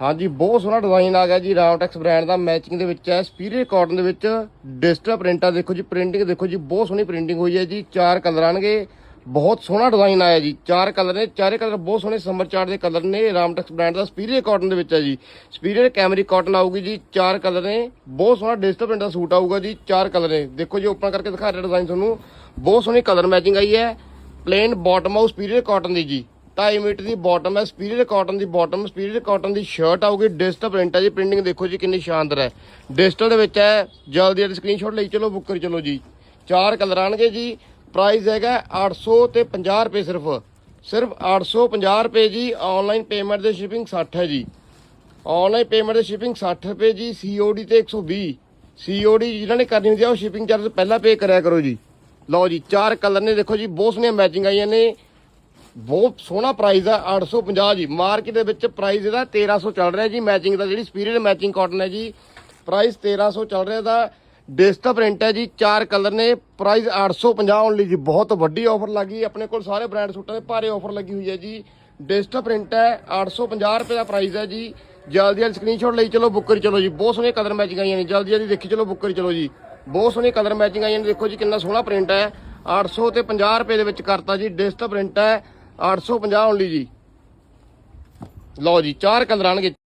ਹਾਂਜੀ, ਬਹੁਤ ਸੋਹਣਾ ਡਿਜ਼ਾਈਨ ਆ ਗਿਆ ਜੀ ਰਾਮਟੈਕਸ ਬ੍ਰਾਂਡ ਦਾ ਮੈਚਿੰਗ ਦੇ ਵਿੱਚ ਹੈ। ਸਪੀਰੀਅਰ ਕਾਟਨ ਦੇ ਵਿੱਚ ਡਿਜੀਟਲ ਪ੍ਰਿੰਟ ਆ, ਦੇਖੋ ਜੀ ਪ੍ਰਿੰਟਿੰਗ ਦੇਖੋ ਜੀ, ਬਹੁਤ ਸੋਹਣੀ ਪ੍ਰਿੰਟਿੰਗ ਹੋਈ ਹੈ ਜੀ, ਚਾਰ ਕਲਰ ਆਣਗੇ। ਬਹੁਤ ਸੋਹਣਾ ਡਿਜ਼ਾਈਨ ਆਇਆ ਜੀ, ਚਾਰ ਕਲਰ ਨੇ, ਚਾਰੇ ਕਲਰ ਬਹੁਤ ਸੋਹਣੇ ਸਮਰ ਚਾਰਟ ਦੇ ਕਲਰ ਨੇ ਰਾਮਟੈਕਸ ਬ੍ਰਾਂਡ ਦਾ ਸਪੀਰੀਅਰ ਕਾਟਨ ਦੇ ਵਿੱਚ ਹੈ ਜੀ। ਸਪੀਰੀਅਰ ਕੈਮਰੀ ਕਾਟਨ ਆਊਗੀ ਜੀ, ਚਾਰ ਕਲਰ ਨੇ, ਬਹੁਤ ਸੋਹਣਾ ਡਿਜੀਟਲ ਪ੍ਰਿੰਟ ਦਾ ਸੂਟ ਆਊਗਾ ਜੀ, ਚਾਰ ਕਲਰ ਨੇ। ਦੇਖੋ ਜੀ ਓਪਨ ਕਰਕੇ ਦਿਖਾ ਰਿਹਾ ਡਿਜ਼ਾਈਨ ਤੁਹਾਨੂੰ। ਬਹੁਤ ਸੋਹਣੀ ਕਲਰ ਮੈਚਿੰਗ ਆਈ ਹੈ ਪਲੇਨ ਬਾਟਮ ਆਊ ਸਪੀਰੀਅਰ ਕਾਟਨ ਦੀ ਜੀ। 2.5 ਮੀਟਰ ਦੀ ਬਾਟਮ ਹੈ ਸਪੀਰੀਅਰ ਕਾਟਨ ਦੀ ਬਾਟਮ ਸਪੀਰੀਅਰ ਕਾਟਨ ਦੀ ਸ਼ਰਟ ਆਊਗੀ ਡਿਜੀਟਲ ਪ੍ਰਿੰਟ ਹੈ ਜੀ ਪ੍ਰਿੰਟਿੰਗ ਦੇਖੋ ਜੀ ਕਿੰਨੀ ਸ਼ਾਨਦਾਰ ਹੈ। ਡਿਜੀਟਲ ਦੇ ਵਿੱਚ ਹੈ, ਜਲਦੀ ਜਲਦੀ ਸਕਰੀਨਸ਼ਾਟ ਲਈ ਚਲੋ ਬੁੱਕ ਕਰੀ ਚਲੋ ਜੀ। ਚਾਰ ਕਲਰ ਆਣਗੇ ਜੀ ਪ੍ਰਾਈਸ ਹੈਗਾ 800 ਤੇ 50 ਰੁਪਏ ਸਿਰਫ। ਸਿਰਫ 850 ਰੁਪਏ ਜੀ ਆਨਲਾਈਨ ਪੇਮੈਂਟ ਦੇ ਸ਼ਿਪਿੰਗ 60 ਹੈ ਜੀ। ਆਨਲਾਈਨ ਪੇਮੈਂਟ ਦੇ ਸ਼ਿਪਿੰਗ 60 ਰੁਪਏ ਜੀ ਸੀਓਡੀ ਤੇ 120 ਸੀਓਡੀ ਜਿਹਨਾਂ ਨੇ ਕਰਨੀ ਹੁੰਦੀ ਆ, ਉਹ ਸ਼ਿਪਿੰਗ ਚਾਰਜ ਪਹਿਲਾਂ ਪੇ ਕਰਿਆ ਕਰੋ ਜੀ। ਲਓ ਜੀ, ਚਾਰ ਕਲਰ ਨੇ, ਦੇਖੋ ਜੀ, ਬਹੁਤ ਸੋਹਣੀਆਂ ਮੈਚਿੰਗ ਆਈਆਂ ਨੇ। ਬਹੁਤ ਸੋਹਣਾ ਪ੍ਰਾਈਸ ਆ 850 ਜੀ। ਮਾਰਕੀਟ ਦੇ ਵਿੱਚ ਪ੍ਰਾਈਸ ਇਹਦਾ 1300 ਚੱਲ ਰਿਹਾ ਜੀ ਮੈਚਿੰਗ ਦਾ ਜਿਹੜੀ ਸਪੀਰੀਅਰ ਮੈਚਿੰਗ ਕਾਟਨ ਹੈ ਜੀ। ਪ੍ਰਾਈਸ 1300 ਚੱਲ ਰਿਹਾ ਦਾ ਡਿਜੀਟਲ ਪ੍ਰਿੰਟ ਹੈ ਜੀ, ਚਾਰ ਕਲਰ ਨੇ। ਪ੍ਰਾਈਸ 850 ਓਨਲੀ ਜੀ, ਬਹੁਤ ਵੱਡੀ ਆਫਰ ਲੱਗੀ। ਆਪਣੇ ਕੋਲ ਸਾਰੇ ਬ੍ਰਾਂਡ ਸੂਟਾਂ ਦੇ ਭਾਰੇ ਆਫਰ ਲੱਗੀ ਹੋਈ ਹੈ ਜੀ। ਡਿਜੀਟਲ ਪ੍ਰਿੰਟ ਹੈ 850 ਰੁਪਏ ਦਾ ਪ੍ਰਾਈਸ ਹੈ ਜੀ। ਜਲਦੀ ਜਲਦੀ ਸਕਰੀਨਸ਼ਾਟ ਲਈ ਚਲੋ ਬੁੱਕ ਕਰੀ ਚਲੋ ਜੀ। ਬਹੁਤ ਸੋਹਣੇ ਕਲਰ ਮੈਚਿੰਗ ਆਈਆਂ ਨੇ। ਜਲਦੀ ਜਲਦੀ ਦੇਖੀ ਚਲੋ ਬੁੱਕ ਕਰੀ ਚਲੋ ਜੀ। ਬਹੁਤ ਸੋਹਣੇ ਕਲਰ ਮੈਚਿੰਗ ਆਈਆਂ ਨੇ। ਦੇਖੋ ਜੀ, ਕਿੰਨਾ ਸੋਹਣਾ ਪ੍ਰਿੰਟ ਹੈ। 800 ਤੇ 50 ਰੁਪਏ ਦੇ ਵਿੱਚ ਕਰਤਾ ਜੀ। ਡਿਜੀਟਲ ਪ੍ਰਿੰਟ ਹੈ 850 ਓਨਲੀ ਜੀ। ਲਓ ਜੀ ਚਾਰ ਕਲਰ ਆਣਗੇ।